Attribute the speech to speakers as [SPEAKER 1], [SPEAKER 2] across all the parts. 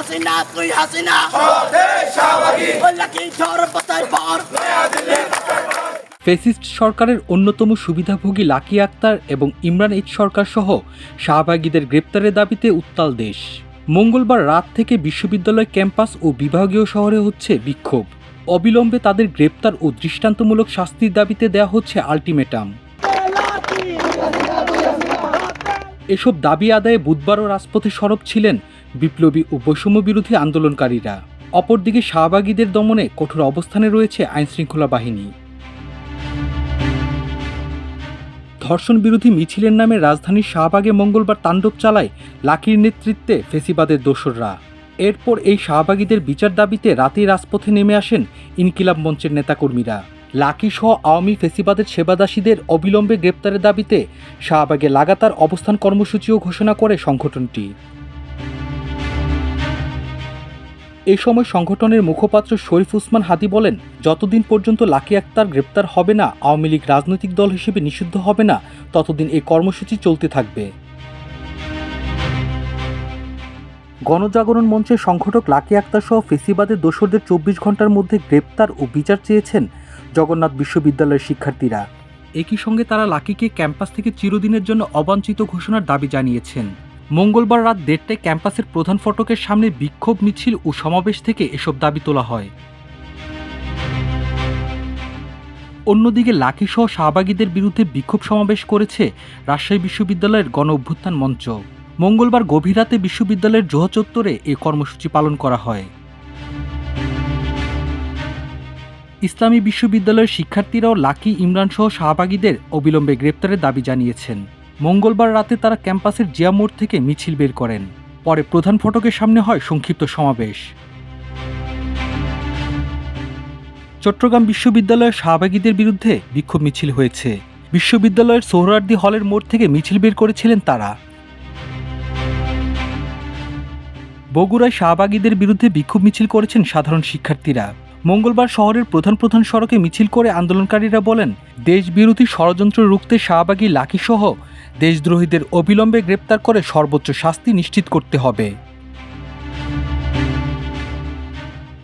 [SPEAKER 1] হাসিনা তুই হাসিনা।
[SPEAKER 2] ফেসিস্ট সরকারের অন্যতম সুবিধাভোগী লাকি আক্তার এবং ইমরান এইচ সরকার সহ শাহবাগীদের গ্রেপ্তারের দাবিতে উত্তাল দেশ। মঙ্গলবার রাত থেকে বিশ্ববিদ্যালয় ক্যাম্পাস ও বিভাগীয় শহরে হচ্ছে বিক্ষোভ। অবিলম্বে তাদের গ্রেপ্তার ও দৃষ্টান্তমূলক শাস্তির দাবিতে দেওয়া হচ্ছে আলটিমেটাম। এসব দাবি আদায়ে বুধবারও রাজপথে সরব ছিলেন বিপ্লবী ও বৈষম্য বিরোধী আন্দোলনকারীরা। অপরদিকে শাহবাগীদের দমনে কঠোর অবস্থানে রয়েছে আইনশৃঙ্খলা বাহিনী। ধর্ষণ বিরোধী মিছিলের নামে রাজধানীর শাহবাগে মঙ্গলবার তাণ্ডব চালায় লাকির নেতৃত্বে ফেসিবাদের দোসররা। এরপর এই শাহবাগীদের বিচার দাবিতে রাতেই রাজপথে নেমে আসেন ইনকিলাব মঞ্চের নেতাকর্মীরা। লাকি সহ আওয়ামী ফেসিবাদের সেবাদাসীদের অবিলম্বে গ্রেপ্তারের দাবিতে শাহবাগে লাগাতার অবস্থান কর্মসূচিও ঘোষণা করে সংগঠনটি। এ সময় সংগঠনের মুখপাত্র শরীফ উসমান হাদি বলেন, যতদিন পর্যন্ত লাকি আক্তার গ্রেপ্তার হবে না, আওয়ামী লীগ রাজনৈতিক দল হিসেবে নিষিদ্ধ হবে না, ততদিন এই কর্মসূচি চলতে থাকবে। গণজাগরণ মঞ্চের সংগঠক লাকি আক্তার সহ ফেসিবাদের দোসরদের চব্বিশ ঘণ্টার মধ্যে গ্রেপ্তার ও বিচার চেয়েছেন জগন্নাথ বিশ্ববিদ্যালয়ের শিক্ষার্থীরা। একই সঙ্গে তারা লাকিকে ক্যাম্পাস থেকে চিরদিনের জন্য অবাঞ্ছিত ঘোষণার দাবি জানিয়েছেন। মঙ্গলবার রাত দেড়টায় ক্যাম্পাসের প্রধান ফটকের সামনে বিক্ষোভ মিছিল ও সমাবেশ থেকে এসব দাবি তোলা হয়। অন্যদিকে লাকিসহ শাহবাগীদের বিরুদ্ধে বিক্ষোভ সমাবেশ করেছে রাজশাহী বিশ্ববিদ্যালয়ের গণ অভ্যুত্থান মঞ্চ। মঙ্গলবার গভীর রাতে বিশ্ববিদ্যালয়ের জোহ চত্বরে এই কর্মসূচি পালন করা হয়। ইসলামী বিশ্ববিদ্যালয়ের শিক্ষার্থীরাও লাকি ইমরান সহ শাহবাগীদের অবিলম্বে গ্রেপ্তারের দাবি জানিয়েছেন। মঙ্গলবার রাতে তারা ক্যাম্পাসের জিয়া মোড় থেকে মিছিল বের করেন। পরে প্রধান ফটকের সামনে হয় সংক্ষিপ্ত সমাবেশ। চট্টগ্রাম বিশ্ববিদ্যালয়ের শাহবাগীদের বিরুদ্ধে বিক্ষোভ মিছিল হয়েছে। বিশ্ববিদ্যালয়ের সোহরার্দি হলের মোড় থেকে মিছিল বের করেছিলেন তারা। বগুড়ায় শাহবাগীদের বিরুদ্ধে বিক্ষোভ মিছিল করেছেন সাধারণ শিক্ষার্থীরা। মঙ্গলবার শহরের প্রধান প্রধান সড়কে মিছিল করে আন্দোলনকারীরা বলেন, দেশবিরোধী ষড়যন্ত্র রুখতে শাহবাগী লাকিসহ দেশদ্রোহীদের অবিলম্বে গ্রেপ্তার করে সর্বোচ্চ শাস্তি নিশ্চিত করতে হবে।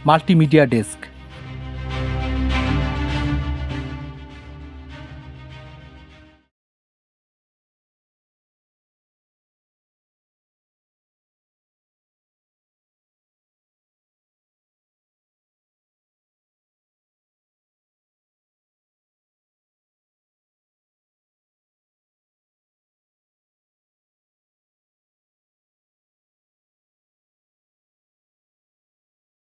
[SPEAKER 2] Multimedia desk.